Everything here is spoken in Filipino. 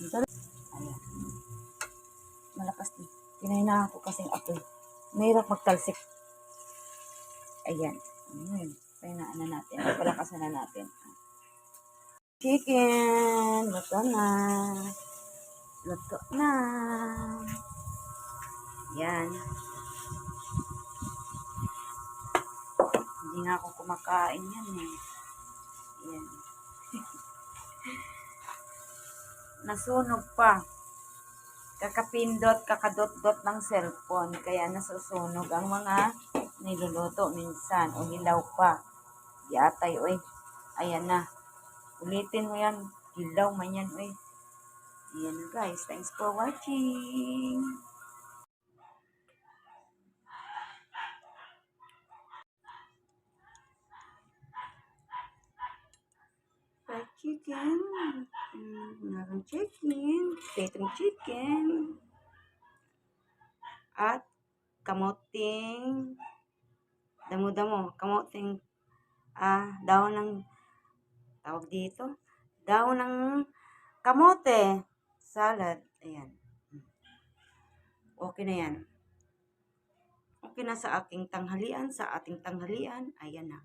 Ayan. Malakas din. Kinahina ako kasing apoy. Mahirap magtalsik. Ayan. Ayan. Kaya na, natin. Palakasan na natin. Chicken. Luto na. Luto na. Yan. Hindi nga ako kumakain yan eh. Nasunog pa. Kakapindot, kakadot-dot ng cellphone. Kaya nasusunog ang mga niluluto minsan. O hilaw pa. Di atay, oy. Ayan na. Ulitin mo yan. Hilaw man yan, oy. Ayan na guys. Thanks for watching. Fried chicken. Meron chicken. Pritong chicken. At kamuting damo-damo. Kamuting ah, daon ng tawag dito. Daon ng kamote. Salad. Ayan. Okay na yan. Okay na sa aking tanghalian. Sa ating tanghalian. Ayan na.